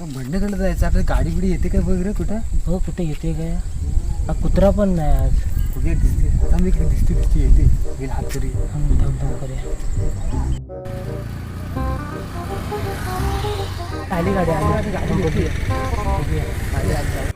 बंडेकडे जायचं आपल्या गाडी बिडी येते काय बघ रे कुठं? हो कुठे येते काय? हा कुत्रा पण नाही आज. कुठे दिसते? थांब इकडे दिसते दिसते येते. हात तरी. थांब थांब थांब करूया. आली गाडी आली. गाडी बघूया. गाडी आली, आली.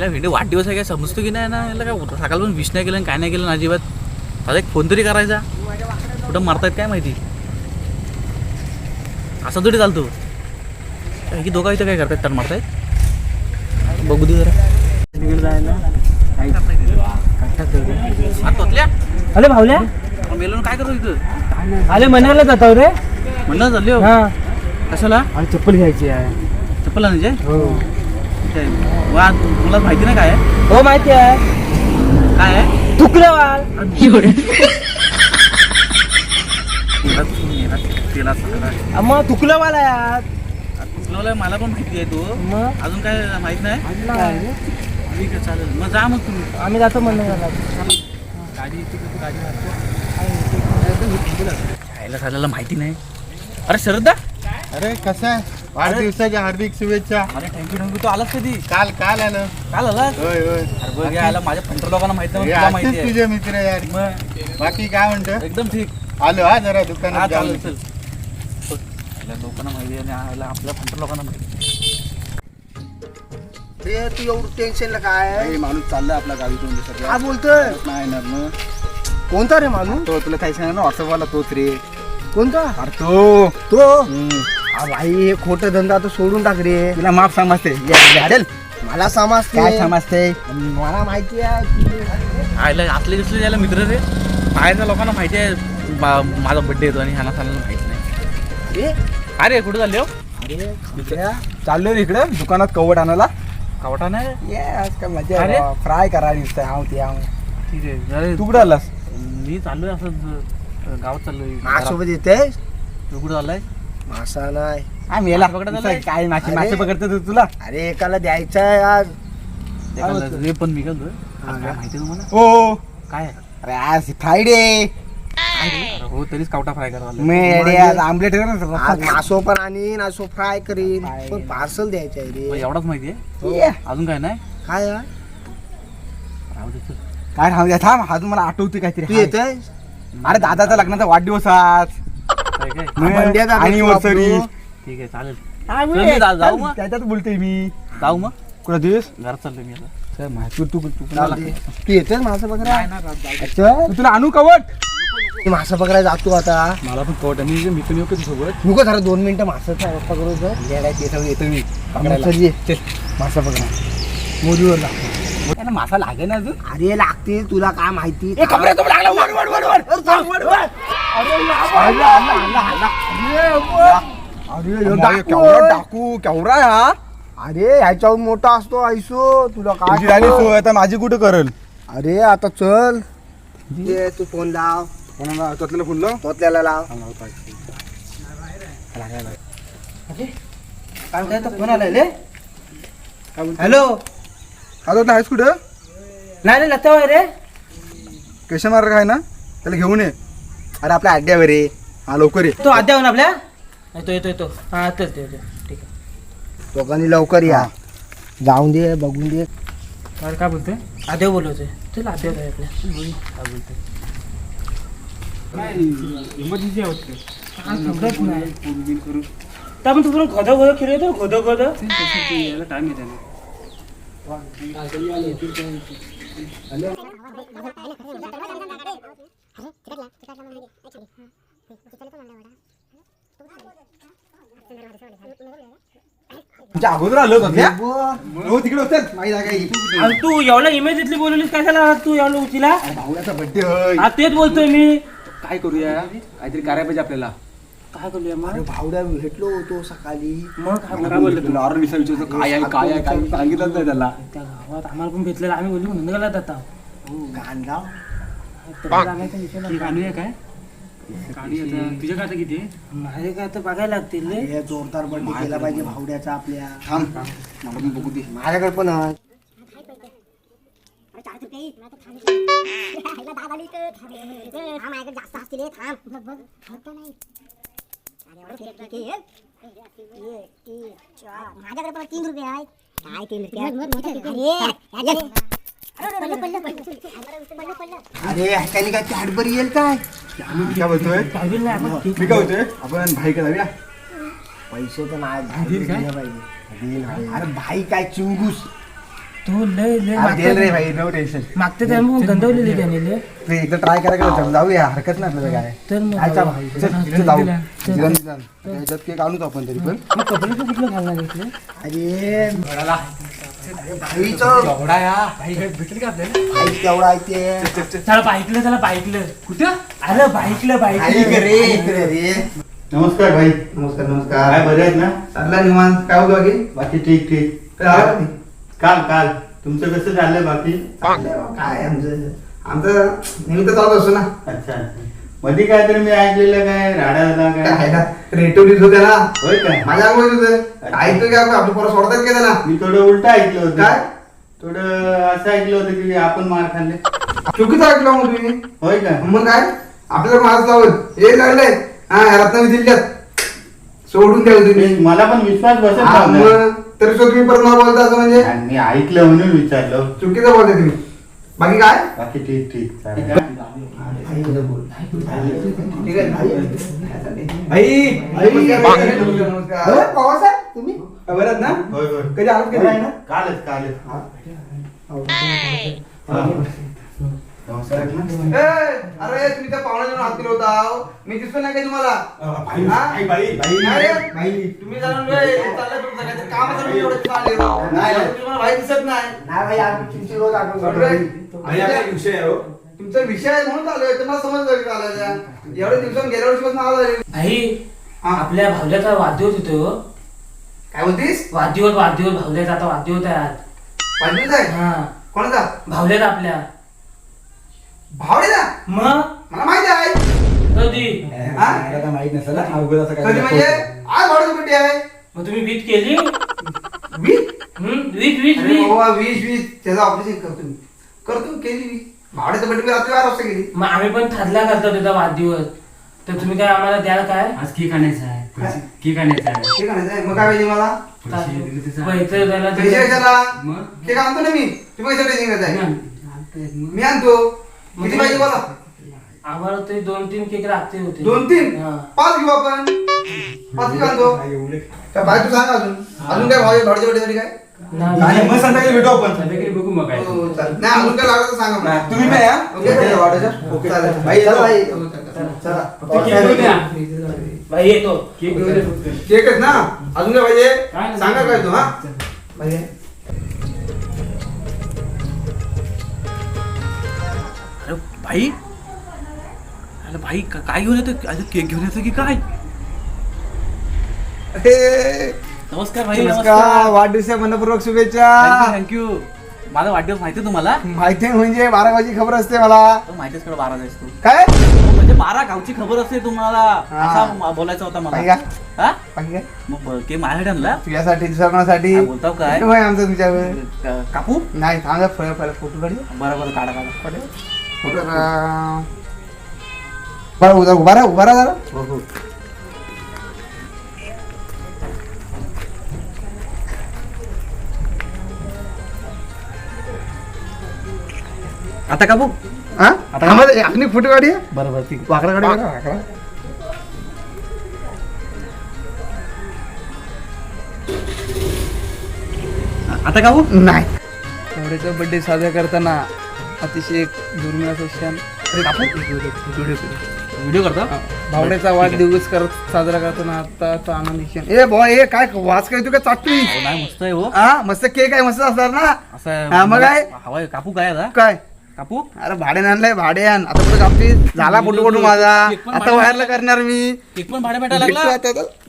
आईला भेंडी वाढदिवस आहे काय? समजतो की नाही ना? याला काय सकाळ पण विष नाही केलं काय नाही केलं ना अजिबात? आता एक फोन तरी करायचा. कुठं मारतायत काय माहिती? असं थोडी चालतो. काय की दोघा इथं काय करतायत? तर मारतायत? बघू दे जरा. अरे भावल्या? मेलो काय करतो इथं? आले मनाला जातो रे. म्हणलं चालली हो. कशाला? आणि चप्पल घ्यायची आहे. चप्पल म्हणजे हो. काय वा तुला माहिती नाही काय आहे? हो माहिती आहे. काय आहे? तेला तेला सगळं मग तुकलेवाल आहे आज. तुला मला पण माहिती आहे तू. मग? अजून काय माहीत नाही? काय रे? ठीक आहे चालेल. मग जा मग तुम्ही. आम्ही जातो म्हणून गाडी गाडी मारतो? खायला झालेला माहिती नाही. अरे श्रद्धा अरे कसं आहे? वाढदिवसाच्या हार्दिक शुभेच्छा. अरे थँक्यू थँक्यू तू आलास कधी? काल काल आलं काल आलास? होय होय. अरे बघ यायला माझ्या पंधरा लोकांना माहिती तुला माहिती आहे. तुझे मित्र यार मग? बाकी काय म्हणतो? एकदम ठीक. आलो हा जरा हा दुकानात जाऊन चालेल चल. याला लोकांना माहिती आहे आणि याला आपल्या पंधरा लोकांना माहिती आहे. रे तू एवढं टेन्शनला काय? माणूस चाललाय आपल्या गावीतून काय बोलतोय? नाही येणार कोणता रे माणूस? तो तुला काही सांगा ना व्हॉट्सअपवाला तोच रे. कोणता? अरे तो. भाई हे खोटं धंदा तर सोडून टाक रे. तुला माफ समजते. मला समजते. काय समजते? मला माहिती आहे आयला असले कसले याला मित्र रे. बाहेरच्या लोकांना माहिती आहे माझा बड्डे येतो आणि ह्याला सांगायला माहिती नाही. ए, अरे कुठे चालले हो? अरे चाललो रे इकडे दुकानात कवट आणायला. कावटा नाही ये आज काय मजा अरे? आहे फ्राय करा दिसतंय आव ते आव ठीक आहे अरे तू कुठे आलास? मी चाललोय असं गावात चाललोय. माझ्यासोबत येते तू कुठं चाललाय मासा नाही. हा मेला मासे पकडायला आलाय? काय मासे. मासे पकडतो तू तुला? अरे एकाला द्यायचा आहे आज. रे पण मी काय हा काय? माहिती तुम्हाला? हो काय? अरे आज फ्रायडे हो तरीच कावटा फ्राय आज आमलेट आज मासो पण आणीन असो फ्राय करीन. पण पार्सल द्यायचं आहे रे. एवढाच माहिती आहे? ये. अजून काय नाही? काय? राहू दे. काय राहू द्या थांब. हा मला आठवते काहीतरी. अरे दादाचा लग्नाचा वाढदिवस आज. अनिव्हर्सरी वापरू. ठीक आहे चालेल. चल मी जा- जाऊ मग. त्याच्यात बोलतोय मी. जाऊ मग. कुठं दिवस घरात चाललोय मी आता. चल माहिती तू तू तू येतोय मासा पकडाय तुला आणू कवट मी मासा पकडायला जातो आता. मला पण कवट आणि मी पण येऊ सोबत? नको जरा दोन मिनिटं मासा पकडू येतो मी. चल. मासा पकडा. मोदीवर लागतो त्याला मासा लागे ना अजून? अरे लागते. तुला काय माहिती? ए, कपडे तो लागला वर वर वर वर अरे थांब, वर, वर. अरे लाभ, आला, आला, आला, आला. अरे, वर. अरे ह्यो अरे, डाकू केवढा. डाकू केवढा आहे हा? अरे ह्याच्याहून मोठा असतो आयसो तुला तुझी काय राणी? सोय आता माझी कुठं करल? अरे आता चल. ये तू फोन लाव. कोणाला त्यातलं फुललं तोतल्याला लाव. काय म्हणताय फोन आलाय रे? हॅलो? आता आहेस कुठं? नाही रे लता रे. कशा मार्ग आहे ना? त्याला घेऊन ये. अरे आपल्या अड्ड्यावर रे हा लवकर ये. तो आद्या आपल्या? येतो येतो येतो हा येतो येतो येतो. ठीक आहे. दोघांनी लवकर या. जाऊन दे बघून दे. अरे काय बोलतोय? आदेव बोलवतोय. चल आदेव काय आपल्या. काय बोलतोय? हा, समजत नाही. तुझं घोदं घोदं खेळू येतो घोदं घोदं तुझ्या अगोदर आलो होतो? हो तिकडे होतं. माझी जागा आहे. आणि तू एवढा इमेजिटली बोलवलीस कशाला तू एवढं उचिला? बड्डे हा तेच बोलतोय मी. काय करूया? काहीतरी करायला पाहिजे आपल्याला. काय करूया अरे मग भावड्या भेटलो होतो सकाळी. मग काय काय बोलले ऑर्डर विषय विचारतो काय आहे काय आहे काय सांगितलंच नाही त्याला. त्या गावात आम्हाला पण भेटलेलं आम्ही बोलली म्हणून गेला आता. गांडा त्याला जाण्याचा विषय नव्हता. काढूया काय काढूया तुझ्या काय किती माझे काय तर बघायला लागतील रे. हे जोरदार बड्डे केला पाहिजे भावड्याचा आपल्या. थांब. नंबर बघू दे. माझ्याकडे पण आहे. जास्त असतील थांब. बघ नाही नाही. हे? माझ्याकडे पण तीन रुपये आहेत. काय तीन रुपये अरे त्याने काय येईल काय? मी काय बोलतोय? पाहिजे नाही आपण मी काय होतोय आपण भाई का जाऊया. पैसे तर नाही पाहिजे. अरे भाई काय चिंगूस. तू लय लय अरे रे मागते भाई नो टेन्शन मागते त्यामुळे गंधवलेली त्याने लय. तू एकदा ट्राय करा का जाऊया हरकत नाही आपल्याला काय. तर मग काय चालू? चल, जाऊ. चल. जिरण जिरण. त्याच्यात केक आणू आपण तरी पण. मग कपडे तर कुठलं घालणार इथले अरे भाईचं. भाई तेवढा आहे ते. त्याला बाईकलं त्याला बाईकलं. कुठं? अरे बाईकलं रे इकडे रे. नमस्कार भाई. नमस्कार काय नमस्कार बरे आहेत ना? चालला निवांत. काय होतं बाकी? बाकी ठीक ठीक. काय? काल काल. तुमचं कसं चाललंय बाकी? काय आमचं? आमचं तर चालत असतो ना. अच्छा अच्छा. मध्ये काहीतरी मी ऐकलेलं काय राडा झाला काय? काय ना रेटो दिस होते ना. होय काय माझ्या होतं. ऐकतो की आपण? आपलं पोरं सोडतात का त्याला मी थोडं उलट ऐकलं होतं. काय? थोडं असं ऐकलं होतं की आपण मार खाल्ले. चुकीचं ऐकलं मग तुम्ही. होय का? मग काय? आपल्याला मास लावत हे लागलंय हा रत्नागिरी जिल्ह्यात. सोडून द्या तुम्ही. मला पण विश्वास बसत नव्हता. मग तरी सुद्धा तुम्ही परत मला बोलता असं म्हणजे? आणि मी ऐकलं म्हणून विचारलं. चुकीचं बोलते तुम्ही. बाकी काय? बाकी ठीक ठीक चालेल. ठीक आहे. भाई नमस्कार पवासाहेब तुम्ही? बरं ना? होय होय. कधी आलात कधी? आहे ना कालच. कालच हा. अरे तुम्ही त्या पाहुण्याला हात दिला होता मी दिसतो नाही का तुम्हाला? हा? नाही रे? तुम्ही जाणून रे, चाललंय तुमचं काहीतरी काम असेल म्हणून एवढं चालले. तुम्हाला भाई दिसत नाही. तुमचा विषय आहे म्हणून चालू आहे तुम्हाला का चालायचा एवढ्या दिवसांनी गेल्या वर्षी नाव झाले आई हा. आपल्या भावल्याचा वाद्यवत होतो काय बोलतीस? वाद्यवत वाद्यवत भावल्याचा आता वाद्यवत आहे आज. आहे? हा. कोणाचा? भावल्यात आपल्या. भावडेचा मग? मला माहिती आहे. कधी? हा? माहीत नसेल ना, अवघड असं कधी म्हणजे आज भावडेची कुठे आहे. मग तुम्ही वीज केली? वीस हम्म, वीज वीज अरे वीज. बाबा वीस वीस त्याचं ऑपरेशन करतो मी. करतो केली वीस भावड्याचं बड्डे मी रात्री बारा वाजता गेली मग आम्ही पण ठरला करतो त्याचा वाढदिवस. तर तुम्ही काय आम्हाला द्याल काय? आज केक आणायचा आहे. पैसे- केक आणायचा आहे. ठीक आहे. मग काय पाहिजे मला? पैसे दिले तर चालेल. पैसे द्यायला पैसे कशाला मग? ते का आणतो ना मी. तुम्ही पैसे आणतायत मग. मी आणतो. किती पाहिजे मला आम्हाला ते दोन तीन केक लागते होते दोन तीन हा. पाच घेऊ आपण पाच घेऊ आणतो काय भाई तू सांग अजून अजून काय भाव भाडच्या बड्डेसाठी काय नाही. आणि मग संध्याकाळी भेटू आपण संध्याकाळी बघू मग काय हो, चालेल. नाही अजून काय लागलं तर सांगा मला. तुम्ही या ओके? ओके. चालेल. भाई, चला, येतो. भाई. चला. फक्त केक घेऊन या. बाई येतो केक घेऊन या फक्त. ठीक आहे ना अजून काय पाहिजे काय नाही. सांगा काय तू हा अरे भाई अरे भाई का- काय घेऊन येतो अरे केक घेऊन येतो की काय? नमस्कार भाई नमस्कार. वाढदिवसा मनपूर्वक शुभेच्छा. थँक्यू माझा वाढदिवस माहिती तुम्हाला? माहिती म्हणजे बारा वाजची खबर असते मला. तो माहितीच कडे बारा जायस तू. काय? म्हणजे बारा गावची खबर असते तुम्हाला. हा. असा म- बोलायचा होता मला. काय हा? मग ब- के आणला तुझ्यासाठी दुसऱ्यासाठी. काय बोलताव काय? आमचं तुझ्यावर का- कापू नाही थांबा फळ फळ फोटो काढू. बरं बरं काढा काढा. का- बरं उभा उभा राहा उभा राहा जरा. आता कापू हा? थांबा रे, आपण फोटो काढूया बरं बरं ठीक. वाकडा आहे. आता कापू नाही. एवढ्याचा बर्थडे साजरा करताना अतिशय एक दुर्मिळ असा क्षण? व्हिडिओ करता? भावड्याचा वाढदिवस करत साजरा करताना आता तो आनंदी क्षण. ए बॉय हे काय वास काय तू काय चाटली नाही मस्त आहे हो. हा मस्त केक आहे मस्त असणार ना? असं हा, मग काय? हवाय कापू काय आता? काय? कापू? अरे भाड्याने आणलंय भाड्यान आता कुठे कापती झाला फोटो फोटो माझा. आता व्हायरला करणार मी. केक पण भाड्या भेटायला लागला?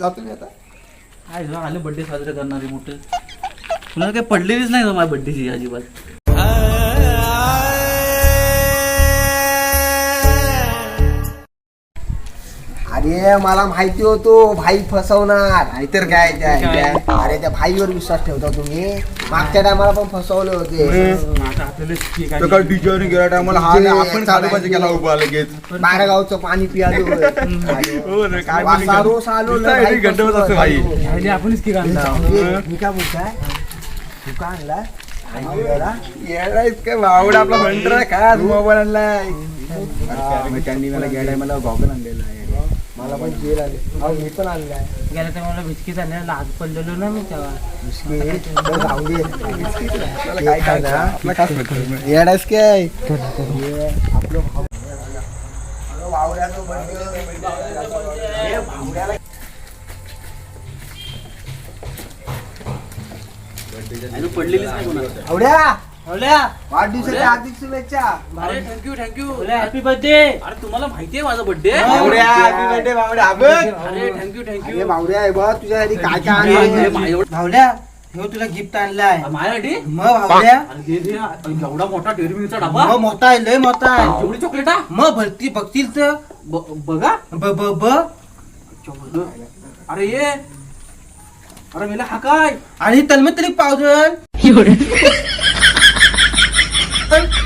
जातो मी आता. काय आले बर्थडे साजरे करणारे मोठे. तुला काही पडलेलीच नाही माझ्या बर्थडेची अजिबात. अरे मला माहिती होतो भाई फसवणार. नाहीतर काय त्या त्या- अरे त्या भाईवर विश्वास ठेवता तुम्ही? मागच्या टायमाला पण फसवले होते. तो काय डीजेवर गेला टायमाला हा नाही, आपण खाली केला उभा लगेच. बारागावचं पाणी पियालो. हो रे, काय बोलली वासारो सालो असतो भाई. आपणच की ए, मी काय बोलताय? तू काय आणला येडा इतका आपला आहे, काय मोबाईल आणलाय. त्यांनी मला गेलाय मला गॉगल आणलेला आहे. मला पण जेल आले. अहो, मी पण आणलाय गेल्या तर मला बिस्किट आणल्या लाज पडलेलो ना मी तेव्हा. बिस्किट? तर जाऊ दे. आपल्याला काय? येडास हे आपलं अरे. हे पडलेलीच वाढदिवसाच्या हार्दिक शुभेच्छा. अरे थँक्यू थँक्यू बोल्या हॅपी बर्थडे अरे तुम्हाला माहितीये माझा बर्थडे बावड्या, बावड्या, अबे. अरे थँक्यू अरे थँक्यू आहे बघ तुझ्यासाठी काय काय आणलंय? भावल्या हो तुला गिफ्ट आणलाय. माझ्यासाठी? मग भावल्या अरे दे दे. एवढा मोठा डेअरी मिल्कचा डबा? मग मोठा आहे लय मोठा आहे. एवढी चॉकलेटा मग भरती बघतील तर. ब- बघा. ब ब ब. अरे ये. अरे मेला हा काय? आणि तलमतरी पावडर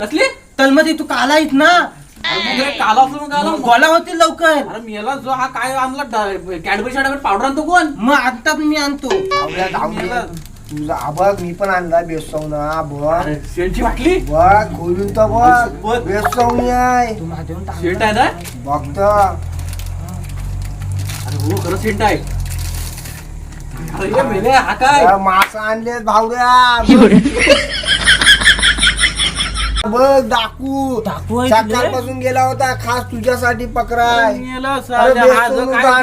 कसली तलमती तू काला आहेत ना? काला असून काला. गोला होतील लवकर. अरे मेला जो हा काय आणला? कॅडबरी शाडबरी पावडर आणतो कोण? मग आता मी आणतो. दे तुझा बघ मी पण आणलाय बेसवना बघ. अरे वाटली बघ खोलून तर बघ. बेसवणी आहे. तू माझ्याहून टाक. शेंट आहे ना? बघत अरे हो खरं शेंट आहे. अरे हे मेले हा काय? मास आणले भावड्या. बघ डाकू डाकू आहे तुले? सकाळपासून गेला होता खास तुझ्यासाठी पकराय मेला हा जो काय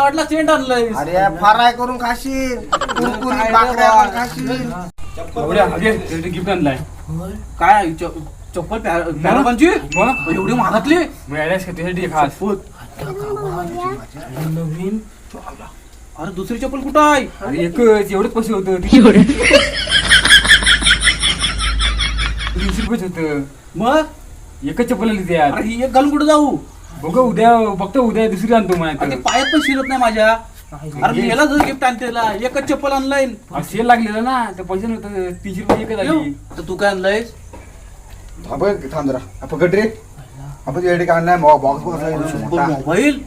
वाटलं सेंट आणलंय. अरे फ्राय करून खाशील. कुरकुरी बाकऱ्या खाशील. अगे, गिफ्ट आणलाय. काय च- चप्पल पॅ- पॅरागॉनची? मग एवढी महागातली? मिळाल्यास का तुझ्यासाठी खास नवीन? अरे दुसरी चप्पल कुठं आहे? अरे एकच. एवढंच पैसे होतं. तीनशे रुपयेच होतं. मग? एकच चप्पल आली अरे ही एक घालून कुठं जाऊ? बघ उद्या बघतो उद्या दुसरी आणतो अरे ते मला पायात पण शिरत नाही माझ्या. अरे मी याला जर गिफ्ट आणते त्याला. एकच चप्पल ऑनलाईन सेल लागलेलं ना. तर पैसे नव्हतं तीनशे रुपये एकच आली. तर तू काय आणलंयस? थांब रे, थांब जरा. पकड रे आपण आणलाय बॉक्स मोठा. मोबाईल.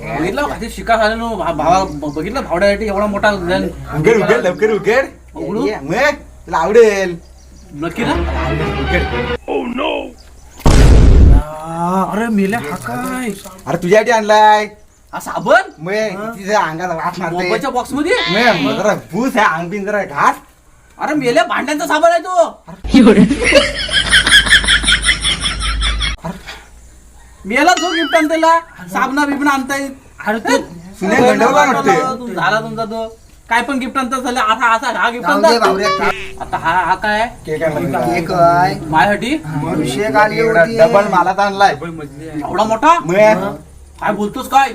बघितलं का ते शिका झाले भावा बघितलं भावड्यासाठी एवढा मोठा. उघड उघड लवकर उघड. उघडू? ये, मग. तुला आवडेल. नक्की ना? आ, अरे मेल्या हा काय? अरे तुझ्यासाठी आणलाय. हा साबण? मग तिच्या अंगाला वास मारते मोबाईलच्या बॉक्समध्ये मग, मग जरा भूस आहे अंग बिन जरा घास. अरे मेल्या भांड्यांचा साबण आहे तो. मेला जो गिफ्ट आण त्याला साबणा बिबणा आणता येईल अरे तू सुने गंडवला वाटते तू झाला तुमचा तो. काय पण गिफ्ट आणता झालं आता असा हा गिफ्ट जाऊ दे आता हा हा काय? केक आहे माझ्यासाठी? अभिषेक होती डबल मालात आणलाय. एवढा मोठा? मग? काय बोलतोस काय?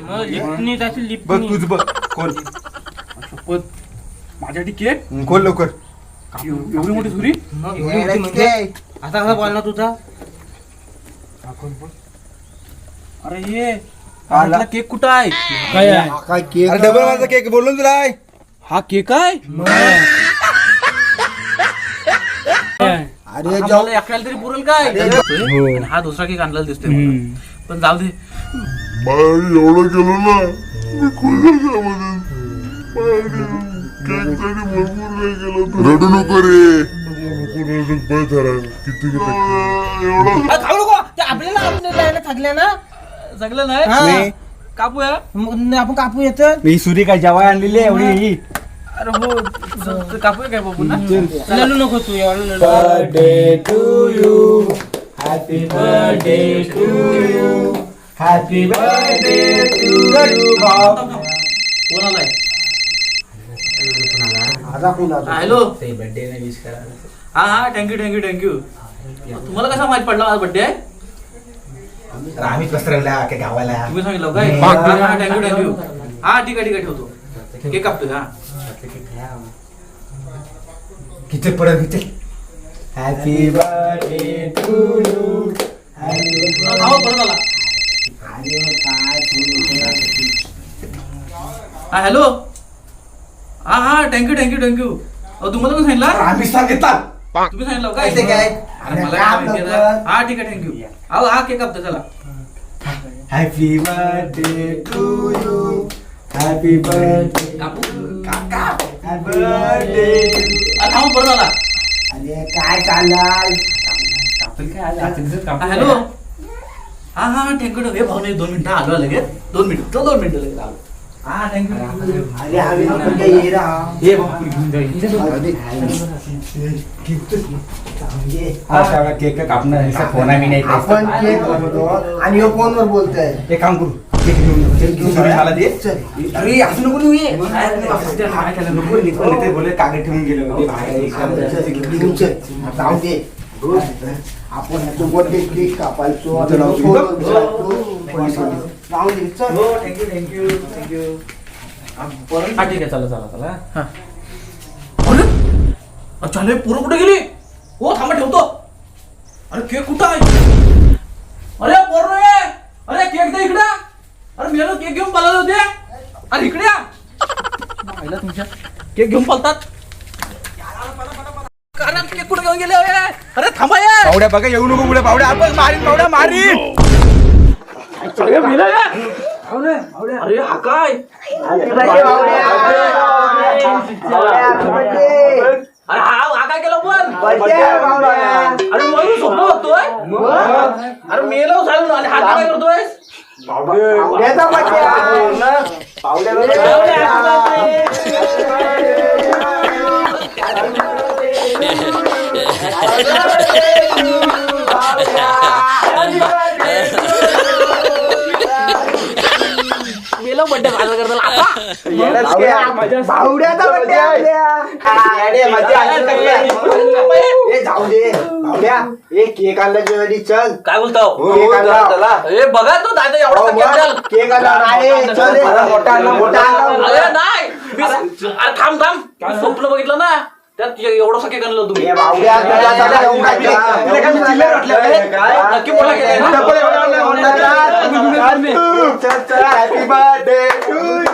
त्याची बघ तुझ बघ कोण? शपथ. माझ्यासाठी केक? खोल लवकर. एव- एवढी मोठी सुरी? काय? आता कसा बोलला तुझा? अरे ये आला. आपला केक कुठं आहे? काय हा काय केक? अरे डबल माझा केक बोललो ना तुला हा केक आहे अरे जाऊ. मला तरी पुरेल काय? आणि हा दुसरा केक आणलेला दिसतोय मला. पण जाऊ दे. एवढं केलं ना मी खुश रडू नको रे. एवढा अरे खाऊ नको. ते आपल्याला आपल्याला थकल्या ना? नाही? हा. कापूया? मग आपण कापू येत मी सुरी काय जेवाय आणलेली आहे एवढी ही? अरे हो कापूया काय बाबू ना ललू नको तू एवढं ललू हॅपी बर्थडे टू यू भाऊ कोण आलाय माझा कोण आला? हॅलो हा हा थँक्यू थँक्यू थँक्यू तुम्हाला कसा माहीत पडला आज बड्डे आहे आम्ही पसरवला अख्ख्या गावाला. तुम्ही सांगितलं काय? हा थँक्यू थँक्यू हा ठीक आहे ठीक आहे ठेवतो. केक कापतो हा. किती परत किती हॅपी बर्थडे टू यू थांबा परत आला हा हॅलो हा हा थँक्यू थँक्यू थँक्यू अहो तुम्हाला पण सांगितलं? आम्ही सांगितलं. तुम्ही सांगितलं काय पैसे काय? अरे मला काय माहिती आता? हा ठीक आहे थँक्यू अहो हा केक कापतो चला. Happy birthday to you happy birthday कापू हॅपी बर्थडे अरे थांबा परत आला अरे काय चाललाय हा, हॅलो हा हा थँक्यू हे भाऊ नाही दोन मिनिटं आलो लगेच दोन मिनिटं तो दोन मिनिटं लगेच आलो हा थँक्यू अरे काय ये भाऊ घेऊन केक कापणार फोन आम्ही नाही आपण केक बनवतो आणि फोनवर बोलतोय एक काम करू मला दे. अरे असं नको ये. नको बोले कागद ठेवून गेले आपण ह्याचं birthday cake कापायचो thank you thank you thank you हा ठीक आहे चला चला चला. हा. अरे अच्छा पोरं कुठे गेली? हो थांबा ठेवतो. अरे केक कुठं आहे? अरे पोरं अरे केक दे इकडे. अरे मेलो केक घेऊन पळाले होते? अरे इकडे या. पाहिलं तुमच्या केक घेऊन पळतात अरे केक कुठे घेऊन गेले होय? अरे थांबा या. पावड्या बघा येऊ नको पुढे. पावड्या आपण मारीन पावड्या मारीन. अरे मेलं या. अरे हा काय? अरे हा हा काय केलं पण अरे मग स्वप्न बघतोय अरे मेलो झालं आणि हा काय करतोय पावड्याचा पावड्याला मेलो बड्डे साजरा करताना. आता? भावड्याचा बर्थडे ए जाऊ दे. भावड्या ए केक आणला जेवढी चल. काय बोलतो? केक आणला. ए बघा तो दादा एवढा हो, सगळ्यात मग. चल. केक आणला. नाही चल रे. मोठा आणला, मोठा आणला. अरे नाही. मी- अरे थांब थांब. मी स्वप्न बघितलं ना. त्यात एवढं सगळे आणलं तुम्ही? ए भावड्या तुला सगळं येऊन काय केक? तुला काय? मी चिल्लर वाटलं काय? नक्की मोठा केक आहे ना? चल चल.